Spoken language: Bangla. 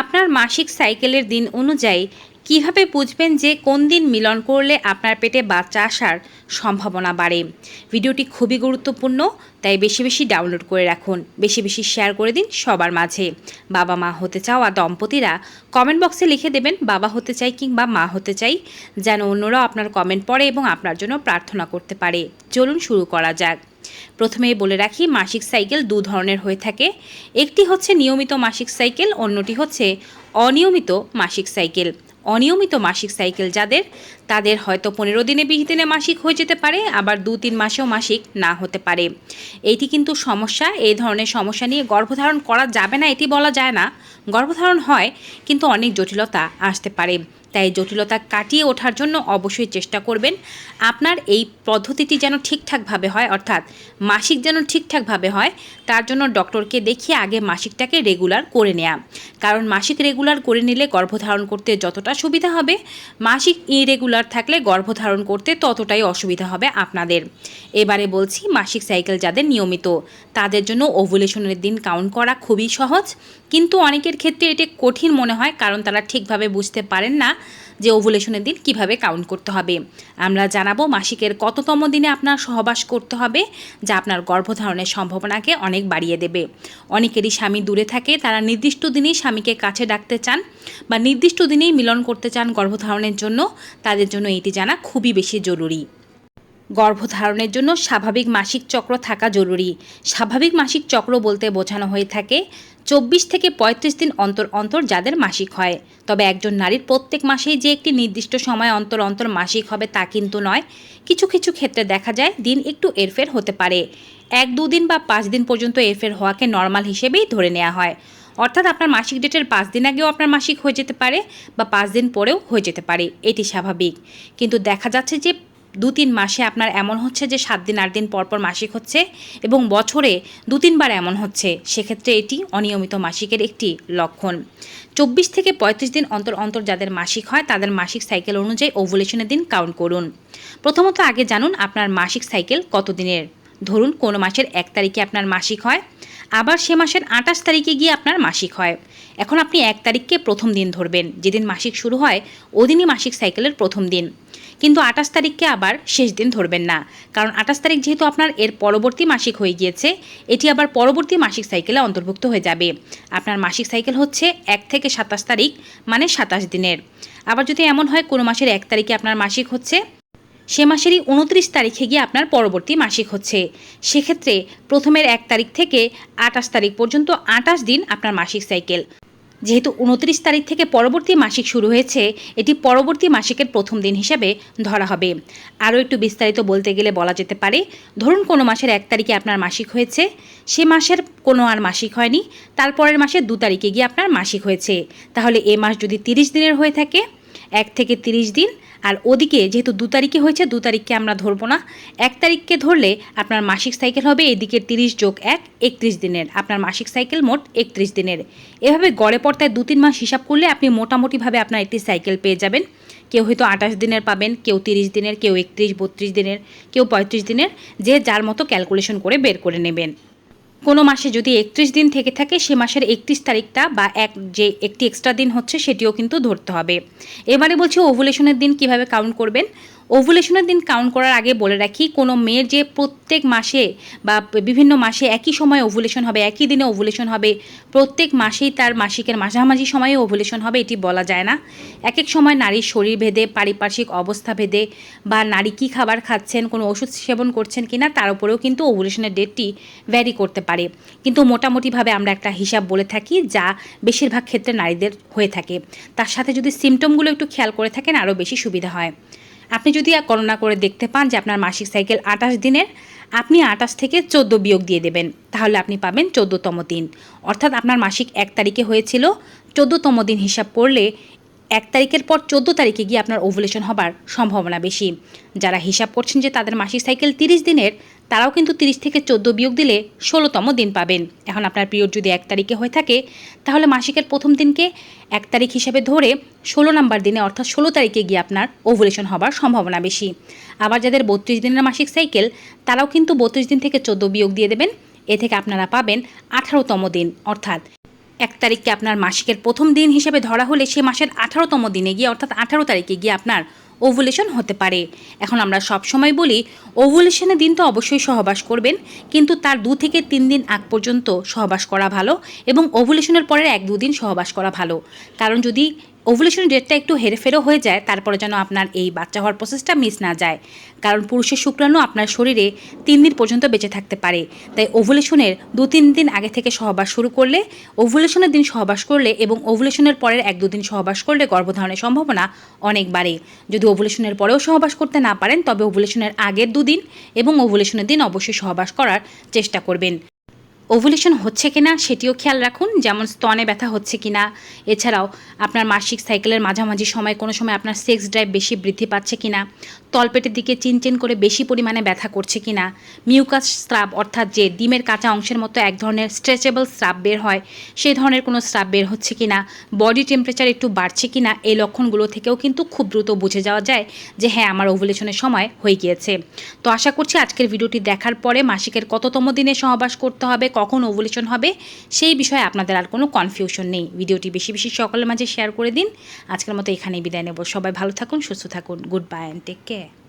আপনার মাসিক সাইকেলের দিন অনুযায়ী কীভাবে বুঝবেন যে কোন দিন মিলন করলে আপনার পেটে বাচ্চা আসার সম্ভাবনা বাড়ে? ভিডিওটি খুবই গুরুত্বপূর্ণ, তাই বেশি বেশি ডাউনলোড করে রাখুন। বেশি বেশি শেয়ার করে দিন সবার মাঝে। বাবা মা হতে চাওয়া দম্পতিরা কমেন্ট বক্সে লিখে দেবেন বাবা হতে চাই কিংবা মা হতে চাই, যেন অন্যরাও আপনার কমেন্ট পড়ে এবং আপনার জন্য প্রার্থনা করতে পারে। চলুন শুরু করা যাক। প্রথমে বলে রাখি, মাসিক সাইকেল দু ধরনের হয়ে থাকে। একটি হচ্ছে নিয়মিত মাসিক সাইকেল, অন্যটি হচ্ছে অনিয়মিত মাসিক সাইকেল। অনিয়মিত মাসিক সাইকেল যাদের, তাদের হয়তো পনেরো দিনে, বিশ দিনে মাসিক হয়ে যেতে পারে, আবার দু তিন মাসেও মাসিক না হতে পারে। এইটি কিন্তু সমস্যা, এই ধরনের সমস্যা নিয়ে গর্ভধারণ করা যাবে না, এটি বলা যায় না। গর্ভধারণ হয়, কিন্তু অনেক জটিলতা আসতে পারে। তাই জটিলতা কাটিয়ে ওঠার জন্য অবশ্যই চেষ্টা করবেন। আপনার এই পদ্ধতিটি যেন ঠিকঠাকভাবে হয়, অর্থাৎ মাসিক যেন ঠিকঠাকভাবে হয়, তার জন্য ডক্টরকে দেখিয়ে আগে মাসিকটাকে রেগুলার করে নেওয়া কারণ মাসিক রেগুলার করে নিলে গর্ভধারণ করতে যতটা সুবিধা হবে, মাসিক ইরেগুলার থাকলে গর্ভধারণ করতে ততটাই অসুবিধা হবে আপনাদের। এবারে বলছি, মাসিক সাইকেল যাদের নিয়মিত, তাদের জন্য ওভুলেশনের দিন কাউন্ট করা খুবই সহজ। কিন্তু অনেকের ক্ষেত্রে এটি কঠিন মনে হয়, কারণ তারা ঠিকভাবে বুঝতে পারেন না যে ওভুলেশনের দিন কীভাবে কাউন্ট করতে হবে। আমরা জানাব মাসিকের কততম দিনে আপনার সহবাস করতে হবে, যা আপনার গর্ভধারণের সম্ভাবনাকে অনেক বাড়িয়ে দেবে। অনেকেরই স্বামী দূরে থাকে, তারা নির্দিষ্ট দিনেই স্বামীকে কাছে ডাকতে চান বা নির্দিষ্ট দিনেই মিলন করতে চান গর্ভধারণের জন্য। তাদের জন্য এটি জানা খুবই বেশি জরুরি। গর্ভধারণের জন্য স্বাভাবিক মাসিক চক্র থাকা জরুরি। স্বাভাবিক মাসিক চক্র বলতে বোঝানো হয়ে থাকে চব্বিশ থেকে পঁয়ত্রিশ দিন অন্তর অন্তর যাদের মাসিক হয়। তবে একজন নারীর প্রত্যেক মাসেই যে একটি নির্দিষ্ট সময় অন্তর অন্তর মাসিক হবে তা কিন্তু নয়। কিছু কিছু ক্ষেত্রে দেখা যায় দিন একটু এরফের হতে পারে। এক দুদিন বা পাঁচ দিন পর্যন্ত এরফের হওয়াকে নর্মাল হিসেবেই ধরে নেওয়া হয়। অর্থাৎ আপনার মাসিক ডেটের পাঁচ দিন আগেও আপনার মাসিক হয়ে যেতে পারে বা পাঁচ দিন পরেও হয়ে যেতে পারে। এটি স্বাভাবিক। কিন্তু দেখা যাচ্ছে যে দু তিন মাসে আপনার এমন হচ্ছে যে সাত দিন, আট দিন পর পর মাসিক হচ্ছে এবং বছরে দু তিনবার এমন হচ্ছে। সেক্ষেত্রে এটি অনিয়মিত মাসিকের একটি লক্ষণ। চব্বিশ থেকে পঁয়ত্রিশ দিন অন্তর অন্তর যাদের মাসিক হয়, তাদের মাসিক সাইকেল অনুযায়ী ওভুলেশনের দিন কাউন্ট করুন। প্রথমত আগে জানুন আপনার মাসিক সাইকেল কত দিনের। ধরুন কোনো মাসের এক তারিখে আপনার মাসিক হয়, আবার সে মাসের আঠাশ তারিখে গিয়ে আপনার মাসিক হয়। এখন আপনি এক তারিখকে প্রথম দিন ধরবেন। যেদিন মাসিক শুরু হয়, ওদিনই মাসিক সাইকেলের প্রথম দিন। কিন্তু আঠাশ তারিখকে আবার শেষ দিন ধরবেন না। কারণ আঠাশ তারিখ যেহেতু আপনার এর পরবর্তী মাসিক হয়ে গিয়েছে, এটি আবার পরবর্তী মাসিক সাইকেলে অন্তর্ভুক্ত হয়ে যাবে। আপনার মাসিক সাইকেল হচ্ছে এক থেকে সাতাশ তারিখ মানে সাতাশ দিনের। আবার যদি এমন হয় কোনো মাসের এক তারিখে আপনার মাসিক হচ্ছে, সে মাসেরই উনত্রিশ তারিখে গিয়ে আপনার পরবর্তী মাসিক হচ্ছে। সেক্ষেত্রে প্রথমের এক তারিখ থেকে আঠাশ তারিখ পর্যন্ত আঠাশ দিন আপনার মাসিক সাইকেল যেহেতু উনত্রিশ তারিখ থেকে পরবর্তী মাসিক শুরু হয়েছে, এটি পরবর্তী মাসিকের প্রথম দিন হিসাবে ধরা হবে। আরও একটু বিস্তারিত বলতে গেলে বলা যেতে পারে, ধরুন কোনো মাসের এক তারিখে আপনার মাসিক হয়েছে, সে মাসের কোনো আর মাসিক হয়নি, তারপরের মাসের দু তারিখে গিয়ে আপনার মাসিক হয়েছে। তাহলে এ মাস যদি তিরিশ দিনের হয়ে থাকে এক থেকে তিরিশ দিন। আর ওদিকে যেহেতু দু তারিখে হয়েছে, দু তারিখকে আমরা ধরবো না। এক তারিখকে ধরলে আপনার মাসিক সাইকেল হবে এদিকে তিরিশ যোগ এক, একত্রিশ দিনের। আপনার মাসিক সাইকেল মোট একত্রিশ দিনের। এভাবে গড়ে পড়তায় দু তিন মাস হিসাব করলে আপনি মোটামুটিভাবে আপনার একটি সাইকেল পেয়ে যাবেন। কেউ হয়তো আঠাশ দিনের পাবেন, কেউ তিরিশ দিনের, কেউ একত্রিশ, বত্রিশ দিনের, কেউ পঁয়ত্রিশ দিনের, যে যার মতো ক্যালকুলেশন করে বের করে নেবেন। কোনো মাসে যদি একত্রিশ দিন থেকে থাকে, সে মাসের একত্রিশ তারিখটা বা এক যে একটি এক্সট্রা দিন হচ্ছে, সেটিও কিন্তু ধরতে হবে। এবারে বলছি ওভুলেশনের দিন কীভাবে কাউন্ট করবেন? ওভুলেশনের দিন কাউন্ট করার আগে বলে রাখি, কোনো মেয়ের যে প্রত্যেক মাসে বা বিভিন্ন মাসে একই সময় ওভুলেশন হবে, একই দিনে ওভুলেশন হবে, প্রত্যেক মাসেই তার মাসিকের মাঝামাঝি সময়ে ওভুলেশন হবে, এটি বলা যায় না। এক এক সময় নারীর শরীর ভেদে, পারিপার্শ্বিক অবস্থা ভেদে বা নারী কী খাবার খাচ্ছেন, কোনো ওষুধ সেবন করছেন কি না তার উপরেও কিন্তু ওভুলেশনের ডেটটি ভ্যারি করতে পারে। কিন্তু মোটামুটিভাবে আমরা একটা হিসাব বলে থাকি, যা বেশিরভাগ ক্ষেত্রে নারীদের হয়ে থাকে। তার সাথে যদি সিমটমগুলো একটু খেয়াল করে থাকেন, আরও বেশি সুবিধা হয়। আপনি যদি গণনা করে দেখতে পান যে আপনার মাসিক সাইকেল আঠাশ দিনের, আপনি আঠাশ থেকে চোদ্দ বিয়োগ দিয়ে দেবেন। তাহলে আপনি পাবেন চোদ্দোতম দিন। অর্থাৎ আপনার মাসিক এক তারিখে হয়েছিল চোদ্দোতম দিন হিসাব করলে এক তারিখের পর চোদ্দ তারিখে গিয়ে আপনার ওভুলেশন হবার সম্ভাবনা বেশি। যারা হিসাব করছেন যে তাদের মাসিক সাইকেল তিরিশ দিনের, তারাও কিন্তু তিরিশ থেকে চোদ্দ বিয়োগ দিলে ষোলোতম দিন পাবেন। এখন আপনার পিরিয়ড যদি এক তারিখে হয়ে থাকে, তাহলে মাসিকের প্রথম দিনকে এক তারিখ হিসাবে ধরে ষোলো নাম্বার দিনে, অর্থাৎ ষোলো তারিখে গিয়ে আপনার ওভুলেশন হবার সম্ভাবনা বেশি। আবার যাদের বত্রিশ দিনের মাসিক সাইকেল তারাও কিন্তু বত্রিশ দিন থেকে চোদ্দ বিয়োগ দিয়ে দেবেন। এ থেকে আপনারা পাবেন আঠারোতম দিন, অর্থাৎ এক তারিখকে আপনার মাসিকের প্রথম দিন হিসেবে ধরা হলে সে মাসের আঠারোতম দিনে গিয়ে অর্থাৎ আঠারো তারিখে গিয়ে আপনার ওভুলেশন হতে পারে। এখন আমরা সব সময় বলি, ওভুলেশনের দিন তো অবশ্যই সহবাস করবেন, কিন্তু তার দু থেকে তিন দিন আগ পর্যন্ত সহবাস করা ভালো এবং ওভুলেশনের পরের এক দু দিন সহবাস করা ভালো। কারণ যদি ওভুলেশনের ডেটটা একটু হেরফেরও হয়ে যায়, তারপরে যেন আপনার এই বাচ্চা হওয়ার প্রসেসটা মিস না যায়। কারণ পুরুষের শুক্রাণু আপনার শরীরে তিন দিন পর্যন্ত বেঁচে থাকতে পারে। তাই ওভুলেশনের দু তিন দিন আগে থেকে সহবাস শুরু করলে ওভুলেশনের দিন সহবাস করলে এবং ওভুলেশনের পরের এক দুদিন সহবাস করলে গর্ভধারণের সম্ভাবনা অনেক বাড়ে। যদি ওভুলেশনের পরেও সহবাস করতে না পারেন, তবে ওভুলেশনের আগের দুদিন এবং ওভুলেশনের দিন অবশ্যই সহবাস করার চেষ্টা করবেন। ওভুলেশন হচ্ছে কিনা সেটিও খেয়াল রাখুন, যেমন স্তনে ব্যথা হচ্ছে কিনা। এছাড়াও আপনার মাসিক সাইকেলের মাঝামাঝি সময় কোনো সময় আপনার সেক্স ড্রাইভ বেশি বৃদ্ধি পাচ্ছে কিনা, তলপেটের দিকে চিনচিন করে বেশি পরিমাণে ব্যথা করছে কিনা, মিউকাস স্রাব অর্থাৎ যে ডিমের কাঁচা অংশের মতো এক ধরনের স্ট্রেচেবল স্রাব বের হয়, সেই ধরনের কোনো স্রাব বের হচ্ছে কিনা, বডি টেম্পারেচার একটু বাড়ছে কিনা, এই লক্ষণগুলো থেকেও কিন্তু খুব দ্রুত বুঝে যাওয়া যায় যে হ্যাঁ আমার ওভুলেশনের সময় হয়ে গিয়েছে। তো আশা করছি আজকের ভিডিওটি দেখার পরে মাসিকের কততম দিনে সহবাস করতে হবে কখন ওভুলেশন হবে, সেই বিষয়ে আপনাদের আর কোনো কনফিউশন নেই। ভিডিওটি বেশি বেশি সকলের মাঝে শেয়ার করে দিন। আজকের মতো এখানেই বিদায় নেব। সবাই ভালো থাকুন, সুস্থ থাকুন। Good bye and take care